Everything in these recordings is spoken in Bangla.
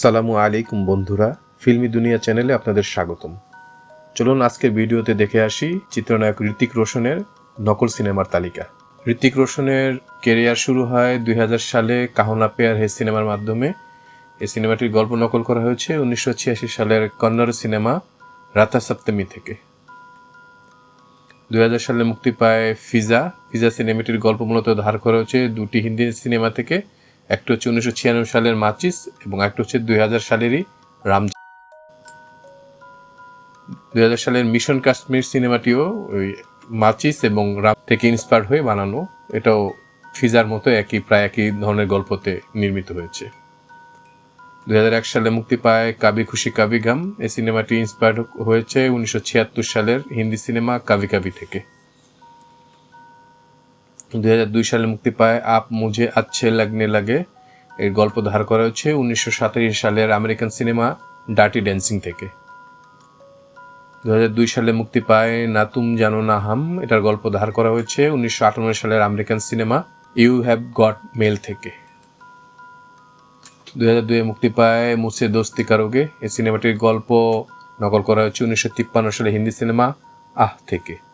আসসালামু আলাইকুম বন্ধুরা, ফিল্মি দুনিয়া চ্যানেলে আপনাদের স্বাগতম। চলুন আজকের ভিডিওতে দেখে আসি চিত্রনায়ক ঋতিক রোশনের নকল সিনেমার তালিকা। ঋতিক রোশনের কেরিয়ার শুরু হয় দুই হাজার সালে কাহনা পেয়ার হে সিনেমার মাধ্যমে। এই সিনেমাটির গল্প নকল করা হয়েছে উনিশশো ছিয়াশি সালের কন্নড় সিনেমা রাতা সপ্তমী থেকে। দুই হাজার সালে মুক্তি পায় ফিজা। ফিজা সিনেমাটির গল্প মূলত ধার করা হয়েছে দুটি হিন্দি সিনেমা থেকে। একটা হচ্ছে উনিশশো ছিয়ানব্বই সালের মাচিস এবং একটা হচ্ছে দুই হাজার সালেরই রাম দুই হাজার সালের মিশন কাশ্মীর সিনেমাটিও ওই মাচিস এবং রাম থেকে ইন্সপায়ার হয়ে বানানো। এটাও ফিজার মতো একই, প্রায় একই ধরনের গল্পতে নির্মিত হয়েছে। দুই হাজার এক সালে মুক্তি পায় কাবি খুশি কাবি গাম এই সিনেমাটি ইন্সপায়ার্ড হয়েছে উনিশশো ছিয়াত্তর সালের হিন্দি সিনেমা কাবি কাবি থেকে। দুই হাজার দুই সালে মুক্তি পায় আপ মুঝে আচ্ছে লাগনে লাগে এর গল্প ধার করা হয়েছে উনিশশো সালের আমেরিকান সিনেমা ডার্টি ড্যান্সিং থেকে। দু সালে মুক্তি পায় না তুম জানো না হাম, এটার গল্প ধার করা হয়েছে উনিশশো সালের American cinema you have got mail থেকে। দু হাজার দুয়ে মুক্তি পায় মুসে দোস্তি কারোগে এই সিনেমাটির গল্প নকল করা হয়েছে উনিশশো তিপ্পান্ন সালে হিন্দি সিনেমা আহ থেকে।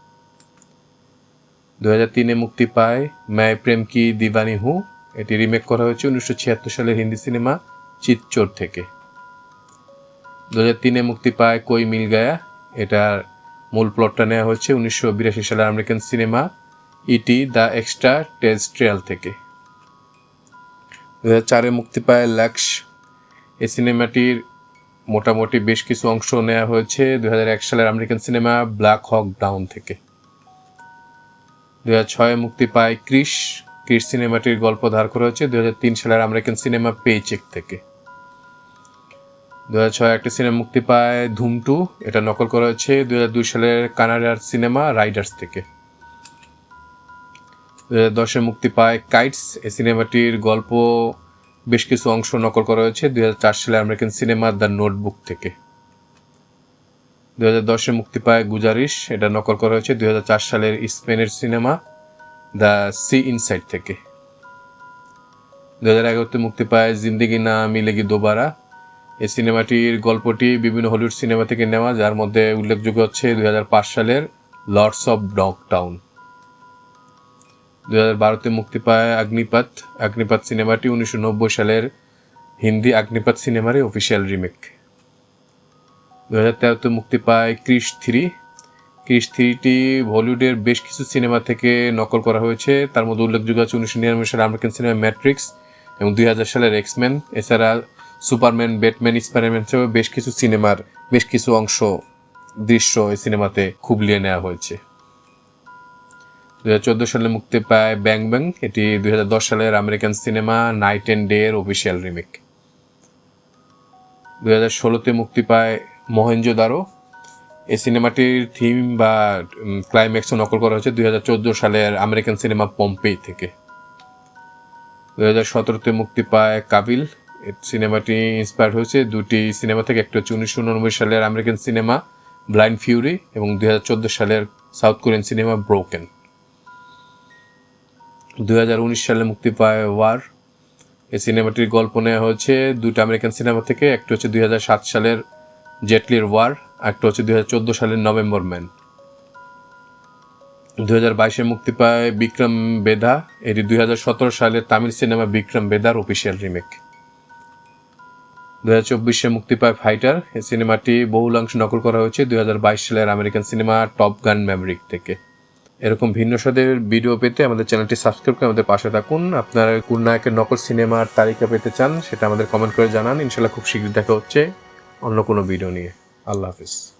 দু তিনে মুক্তি পায় ম্যায় প্রেম কি দিবানি হু? এটি রিমেক করা হয়েছে উনিশশো ছিয়াত্তর সালের হিন্দি সিনেমা চিতচোর থেকে। দু তিনে মুক্তি পায় কই মিল গায়া? এটার মূল প্লটটা নেওয়া হয়েছে উনিশশো বিরাশি সালের American cinema ET the extraterrestrial থেকে। দু চারে মুক্তি পায় ল্যাক্স এই সিনেমাটির মোটামুটি বেশ কিছু অংশ নেওয়া হয়েছে দু সালের American cinema black hawk down থেকে। দু হাজার ছয়ে মুক্তি পায় ক্রিস। ক্রিস সিনেমাটির গল্প ধার করা হয়েছে দু সালের আমেরিকান সিনেমা পে চেক থেকে দু ছয় একটা সিনেমা মুক্তি পায় ধুমটু এটা নকল করা হয়েছে দু হাজার দুই সালের কানাডার সিনেমা রাইডার্স থেকে। দু হাজার দশে মুক্তি পায় কাইটস। এই সিনেমাটির গল্প বেশ কিছু অংশ নকল করা হয়েছে দুই হাজার চার সালের আমেরিকান সিনেমা দ্য নোটবুক থেকে। দু হাজার মুক্তি পায় গুজারিশ। এটা নকল করা হয়েছে দুই হাজার চার সালের স্পেনের সিনেমা দ্য সি ইনসাইড থেকে। দু হাজার এগারোতে মুক্তি পায় জিন্দিগি না মিলেগি দোবারা। এই সিনেমাটির গল্পটি বিভিন্ন হলিউড সিনেমা থেকে নেওয়া, যার মধ্যে উল্লেখযোগ্য হচ্ছে দুই হাজার পাঁচ সালের লর্ডস অফ ডগ টাউন দু হাজার বারোতে মুক্তি পায় অগ্নিপাত অগ্নিপাত সিনেমাটি উনিশশো নব্বই সালের হিন্দি অগ্নিপাত সিনেমারই অফিসিয়াল রিমেক। দু হাজার তেরোতে মুক্তি পায় ক্রিশ থ্রি। ক্রিশ থ্রিটি বলিউডের বেশ কিছু সিনেমা থেকে নকল করা হয়েছে। তার মধ্যে উল্লেখযোগ্য আছে উনিশশো নিরানব্বই সালের আমেরিকান সিনেমা ম্যাট্রিক্স এবং দুই হাজার সালের এক্সম্যান। এছাড়া সুপারম্যান, ব্যাটম্যান, স্পাইডারম্যান সহ বেশ কিছু সিনেমার বেশ কিছু অংশ, দৃশ্য এই সিনেমাতে খুবলিয়ে নেওয়া হয়েছে। দু হাজার চোদ্দ সালে মুক্তি পায় ব্যাং ব্যাং। এটি দুই হাজার দশ সালের American cinema knight and day এর অফিসিয়াল রিমেক। দু হাজার ষোলোতে মুক্তি পায় মহেঞ্জো দারো এই সিনেমাটির থিম বা ক্লাইম্যাক্সও নকল করা হয়েছে দুই হাজার চোদ্দ সালের আমেরিকান সিনেমা পম্পেই থেকে। দুই হাজার সতেরোতে মুক্তি পায় কাবিল। সিনেমাটি ইন্সপায়ার হয়েছে। দুটি সিনেমা থেকে, একটা হচ্ছে উনিশশো উননব্বই সালের আমেরিকান সিনেমা ব্লাইন্ড ফিউরি এবং দুই হাজার চোদ্দ সালের সাউথ কোরিয়ান সিনেমা ব্রোকেন দুই হাজার উনিশ সালে মুক্তি পায় ওয়ার এই সিনেমাটির গল্প নেওয়া হয়েছে। দুটো আমেরিকান সিনেমা থেকে, একটা হচ্ছে দুই হাজার সাত সালের জেটলির ওয়ার একটা হচ্ছে দুই হাজার চোদ্দ সালের নভেম্বর ম্যান। দুই হাজার বাইশে মুক্তি পায় বিক্রম বেদা। এটি দুই হাজার সতেরো সালের তামিল সিনেমা বিক্রম বেদার অফিসিয়াল রিমেক দু হাজার চব্বিশে মুক্তি পায় ফাইটার। এই সিনেমাটি বহুলাংশ নকল করা হয়েছে দুই হাজার বাইশ সালের আমেরিকান সিনেমা টপ গান ম্যামরিক থেকে। এরকম ভিন্ন স্বাদের ভিডিও পেতে আমাদের চ্যানেলটি সাবস্ক্রাইব করে আমাদের পাশে থাকুন। আপনারা কোন নায়কের নকল সিনেমার তালিকা পেতে চান, সেটা আমাদের কমেন্ট করে জানান। ইনশাল্লাহ খুব শীঘ্রই দেখা হচ্ছে। অন্য কোনো ভিডিও নিয়ে। আল্লাহ হাফিজ।